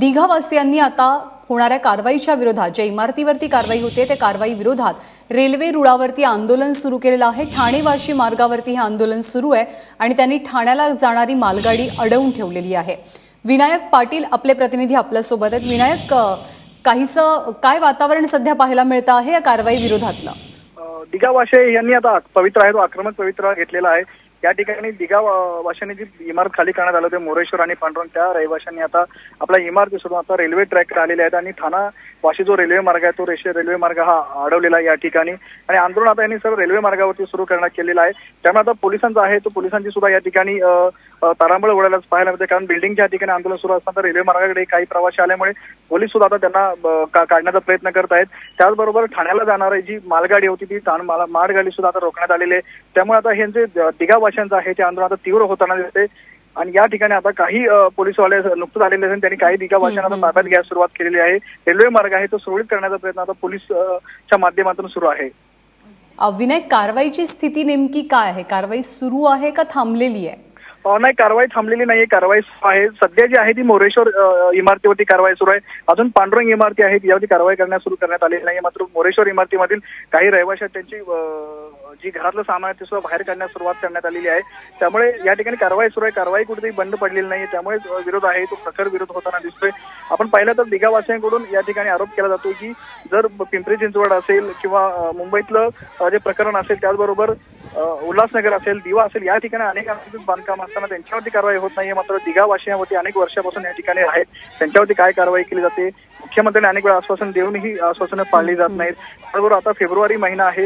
दिघावासियांनी आता होणाऱ्या कारवाईच्या विरोधात ज्या इमारतीवरती कारवाई होते त्या कारवाई विरोधात रेल्वे रुळावरती आंदोलन सुरू केलेलं आहे. ठाणे वाशी मार्गावरती हे आंदोलन सुरू आहे आणि त्यांनी ठाण्याला जाणारी मालगाडी अडवून ठेवलेली आहे. विनायक पाटील आपले प्रतिनिधी आपल्यासोबत आहेत. विनायक अ, काहीसं काय वातावरण सध्या पाहायला मिळतं आहे या कारवाई विरोधातलं? अ, दिघा यांनी आता पवित्र आहे तो आक्रमक पवित्र घेतलेला आहे. या ठिकाणी दिघा वा- वाशाने जी इमारत खाली करण्यात आलं होती. मोरेश्वर आणि पांडुरंग त्या रहिवाशांनी आता आपल्या इमारती सोडून आता रेल्वे ट्रॅक आलेले आहेत आणि ठाणा वाशी जो रेल्वे मार्ग आहे. तो रेल्वे रेल्वे मार्ग हा अडवलेला आहे या ठिकाणी. आणि आंदोलन आता यांनी सर्व रेल्वे मार्गावरती सुरू करण्यात केलेलं आहे. त्यामुळे आता पोलिसांचा आहे. तो पोलिसांची सुद्धा या ठिकाणी तारांबळ उडायला पाहायला मिळते. कारण बिल्डिंगच्या ठिकाणी आंदोलन सुरू असताना रेल्वे मार्गाकडे काही प्रवासी आल्यामुळे पोलीस सुद्धा आता त्यांना काढण्याचा प्रयत्न करत आहेत. त्याचबरोबर ठाण्याला जाणारी जी मालगाडी होती ती ठाण माल- मालगाडी सुद्धा आता रोखण्यात आलेली आहे. त्यामुळे आता हे जे दिघा भाषांचं आहे ते आंदोलन आता तीव्र होताना दिसते आणि या ठिकाणी आता काही पोलीसवाले नुकतंच आलेले आहेत त्यांनी काही भाषांना आता ताब्यात घ्यायला सुरुवात केलेली आहे. रेल्वे मार्ग आहे तो सुरळीत करण्याचा प्रयत्न आता पोलीस अ, च्या माध्यमातून सुरू आहे. अ, विनायक कारवाईची स्थिती नेमकी काय आहे? कारवाई सुरू आहे का थांबलेली आहे? नाही कारवाई थांबलेली नाहीये कारवाई सुरू आहे. सध्या जी आहे ती मोरेश्वर इमारतीवरती कारवाई सुरू आहे. अजून पांडुरंग इमारती आहेत यावरती कारवाई करण्यास सुरू करण्यात आलेली नाही मात्र मोरेश्वर इमारतीमधील काही रहिवाशी त्यांची जी घरातलं सामान आहे ते सुद्धा बाहेर काढण्यास सुरुवात करण्यात आलेली आहे. त्यामुळे या ठिकाणी कारवाई सुरू आहे. कारवाई कुठेतरी बंद पडलेली नाही त्यामुळे विरोध आहे. तो प्रखर विरोध होताना दिसतोय. आपण पाहिलं तर दिघावासियांकडून या ठिकाणी आरोप केला जातो की जर पिंपरी चिंचवड असेल किंवा मुंबईतलं जे प्रकरण असेल त्याचबरोबर उल्हासनगर असेल दिवा असेल या ठिकाणी अनेक अनुसूचित बांधकाम असताना त्यांच्यावरती कारवाई होत नाहीये. मात्र दिघा वाशियावरती अनेक वर्षापासून या ठिकाणी आहेत. त्यांच्यावरती काय कारवाई केली जाते? मुख्यमंत्र्यांनी अनेक वेळा आश्वासन देऊनही आश्वासनं पाळली जात नाहीत. त्याचबरोबर आता फेब्रुवारी महिना आहे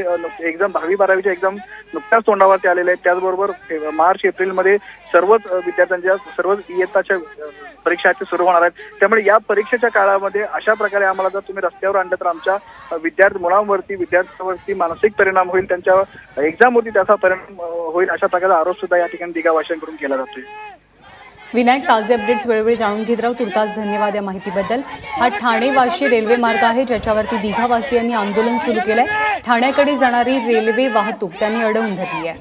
एक्झाम दहावी बारावीच्या एक्झाम नुकत्याच तोंडावरती आलेले आहेत. त्याचबरोबर मार्च एप्रिलमध्ये सर्वच विद्यार्थ्यांच्या सर्वच इयत्ताच्या परीक्षा सुरू होणार आहेत. त्यामुळे या परीक्षेच्या काळामध्ये अशा प्रकारे आम्हाला जर तुम्ही रस्त्यावर आणलं तर आमच्या विद्यार्थी मुलांवरती विद्यार्थ्यांवरती मानसिक परिणाम होईल त्यांच्या एक्झामवरती त्याचा परिणाम होईल अशा प्रकारचा आरोप सुद्धा या ठिकाणी दिघा भाषांकडून केला जातोय. विनायक ताजे अपडेट्स वेळोवेळी जाणून घेत राहू. तुर्तास धन्यवाद या माहितीबद्दल. हा ठाणे वाशी रेल्वे मार्ग आहे ज्याच्यावरती दिघावासियांनी आंदोलन सुरू केलंय. ठाण्याकडे जाणारी रेल्वे वाहतूक त्यांनी अडवून धरली आहे.